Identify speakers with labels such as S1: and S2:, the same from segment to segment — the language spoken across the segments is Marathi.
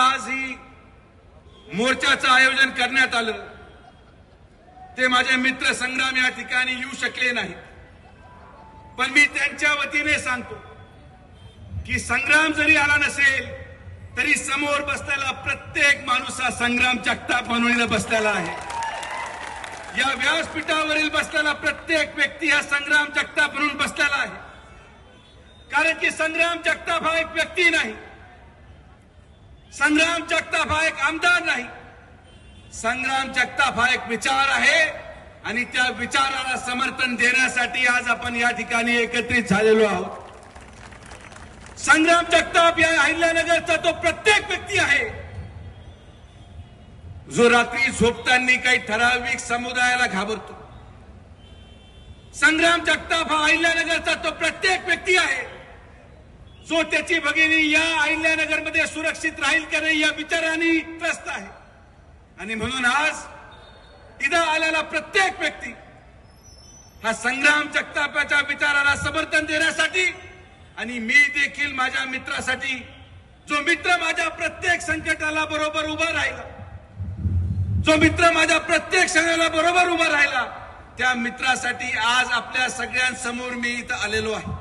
S1: आज ही मोर्चाचं आयोजन करण्यात आलं. ते माझे मित्र संग्राम या ठिकाणी येऊ शकले नाहीत. पण मी त्यांच्या वतीने सांगतो की संग्राम जरी आला नसेल तरी समोर बसलेला प्रत्येक माणूस हा संग्राम जगताप म्हणून बसलेला आहे. या व्यासपीठावरील बसलेला प्रत्येक व्यक्ती हा संग्राम जगताप म्हणून बसलेला आहे. कारण की संग्राम जगताप हा एक व्यक्ती नाही संग्राम जगताप हा एक आमदार नाही. संग्राम जगताप हा एक विचार आहे आणि त्या विचाराला समर्थन देण्यासाठी आज आपण या ठिकाणी एकत्रित झालेलो आहोत. संग्राम जगताप या अहिल्यानगरचा तो प्रत्येक व्यक्ती आहे. जो रात्री झोपताना काही ठराविक समुदायाला घाबरतो. संग्राम जगताप हा अहिल्यानगरचा तो प्रत्येक व्यक्ती आहे. जो त्याची भगिनी या अहिल्यानगरमध्ये सुरक्षित राहील का नाही या विचाराने त्रस्त आहे. आणि म्हणून आज इथं आलेला प्रत्येक व्यक्ती हा संग्राम जगतापाच्या विचाराला समर्थन देण्यासाठी आणि मी देखील माझ्या मित्रासाठी जो मित्र माझ्या प्रत्येक संकटाला बरोबर उभा राहिला जो मित्र माझ्या प्रत्येक क्षणाला बरोबर उभा राहिला त्या मित्रासाठी आज आपल्या सगळ्यांसमोर मी इथं आलेलो आहे.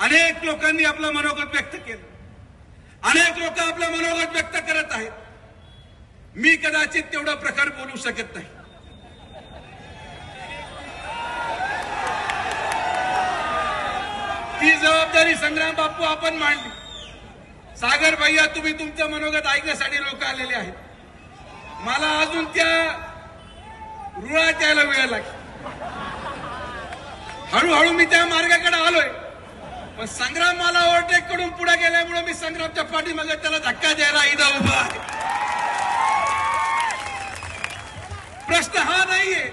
S1: अनेक लोकांनी आपलं मनोगत व्यक्त केलं. अनेक लोक आपलं मनोगत व्यक्त करत आहेत. मी कदाचित तेवढं प्रकार बोलू शकत नाही. ती जबाबदारी संग्राम बापू आपण मांडली. सागर भैया तुम्ही तुमचं मनोगत ऐकण्यासाठी लोक आलेले आहेत. मला अजून त्या रुळात यायला वेळ लागेल. हळूहळू मी त्या मार्गाकडे आलोय. पण संग्राम मला ओव्हरटेक करून पुढे गेल्यामुळे मी संग्रामच्या पाठीमागे त्याला धक्का द्यायला इथं उभा आहे. प्रश्न हा नाहीये.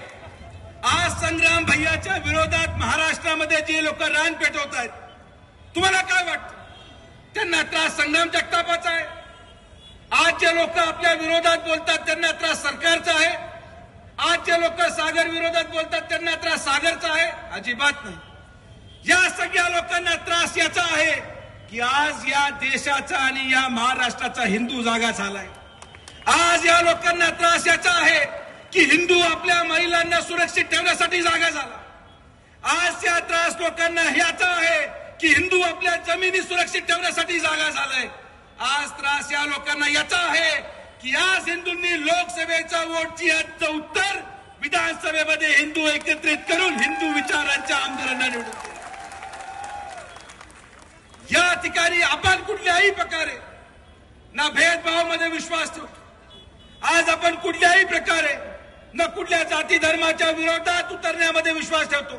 S1: आज संग्राम भैयाच्या विरोधात महाराष्ट्रामध्ये जे लोक रान पेटवत आहेत तुम्हाला काय वाटतं? त्यांना त्रास संग्राम जगतापाचा आहे. आज जे लोक आपल्या विरोधात बोलतात त्यांना त्रास सरकारचा आहे. आज जे लोक सागर विरोधात बोलतात त्यांना त्रास सागरचा आहे. अजिबात नाही. या सगळ्या लोकांना त्रास याचा आहे की आज या देशाचा आणि या महाराष्ट्राचा हिंदू जागा झालाय. आज या लोकांना त्रास याचा आहे की हिंदू आपल्या महिलांना सुरक्षित ठेवण्यासाठी जागा झाला. आज या त्रास लोकांना याचा आहे की हिंदू आपल्या जमिनी सुरक्षित ठेवण्यासाठी जागा झालाय. आज त्रास या लोकांना याचा आहे की आज हिंदूंनी लोकसभेचा वोटची याचं उत्तर विधानसभेमध्ये हिंदू एकत्रित करून हिंदू विचारांच्या आमदारांना निवडून या ठिकाणी आपण कुठल्याही प्रकारे ना भेदभावामध्ये विश्वास ठेवतो. आज आपण कुठल्याही प्रकारे न कुठल्या जाती धर्माच्या विरोधात उतरण्यामध्ये विश्वास ठेवतो.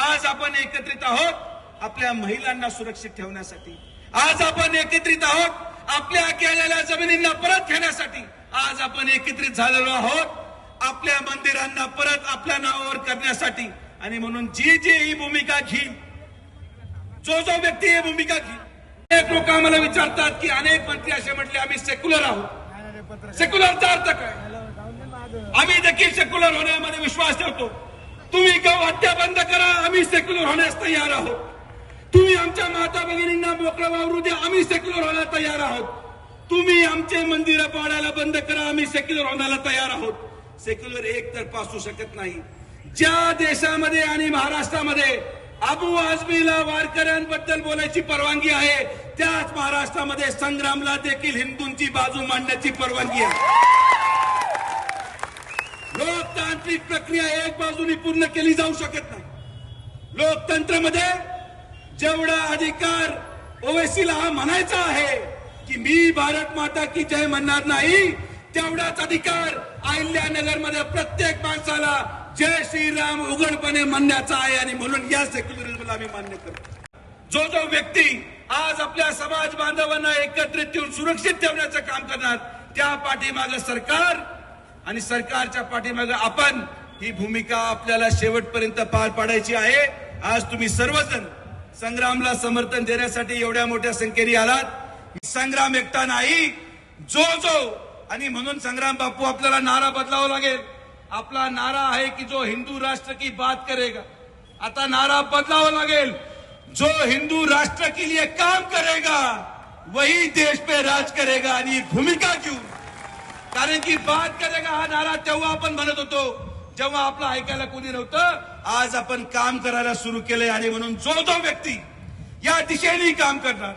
S1: आज आपण एकत्रित आहोत आपल्या महिलांना सुरक्षित ठेवण्यासाठी. आज आपण एकत्रित आहोत आपल्या केलेल्या जमिनींना परत घेण्यासाठी. आज आपण एकत्रित झालेलो आहोत आपल्या मंदिरांना परत आपल्या नावावर करण्यासाठी. आणि म्हणून जी जी ही भूमिका घेईल जो जो व्यक्ती ही भूमिका घेईल. अनेक लोक आम्हाला विचारतात की अनेक मंत्री असे म्हटले आम्ही सेक्युलर आहोत. सेक्युलरचा अर्थ काय? आम्ही देखील सेक्युलर होण्यामध्ये विश्वास ठेवतो. तुम्ही गौ हत्या बंद करा आम्ही सेक्युलर होण्यास तयार आहोत. तुम्ही आमच्या माता भगिनींना मोकळं वावरू द्या आम्ही सेक्युलर होण्याला तयार आहोत. तुम्ही आमचे मंदिरं पाडायला बंद करा आम्ही सेक्युलर होण्याला तयार आहोत. सेक्युलर एक तर पासू शकत नाही. ज्या देशामध्ये आणि महाराष्ट्रामध्ये अबू आझमीला वारकऱ्यांबद्दल बोलायची परवानगी आहे. त्याच महाराष्ट्रामध्ये संग्रामला देखील हिंदूंची बाजू मांडण्याची परवानगी आहे. लोकतांत्रिक प्रक्रिया एक बाजूनी पूर्ण केली जाऊ शकत नाही. लोकतंत्रामध्ये जेवढा अधिकार ओवेसीला हा म्हणायचा आहे की मी भारत माता की जय म्हणणार नाही तेवढाच अधिकार अहिल्यानगरमध्ये प्रत्येक माणसाला जय श्रीराम उघडपणे म्हणण्याचा आहे आणि म्हणून या सेक्युलरिझमला आम्ही मान्य करतो. जो जो व्यक्ती आज आपल्या समाज बांधवांना एकत्रित ठेवून सुरक्षित ठेवण्याचं काम करणार त्या पाठीमागं सरकार आणि सरकारच्या पाठीमागं आपण ही भूमिका आपल्याला शेवटपर्यंत पार पाडायची आहे. आज तुम्ही सर्वजण संग्रामला समर्थन देण्यासाठी एवढ्या मोठ्या संख्येने आलात. संग्राम एकटा नाही जो जो आणि म्हणून संग्राम बापू आपल्याला नारा बदलावा लागेल. आपला नारा आहे की जो हिंदू राष्ट्र की बात करेगा. आता नारा बदलावा लागेल. जो हिंदू राष्ट्र के लिए काम करेगा वही देश पे राज करेगा आणि भूमिका घेऊन. कारण की बात करेगा हा नारा तेव्हा आपण म्हणत होतो जेव्हा आपलं ऐकायला कोणी नव्हतं आज आपण काम करायला सुरू केलंय आणि म्हणून जो जो व्यक्ती या दिशेने काम करणार.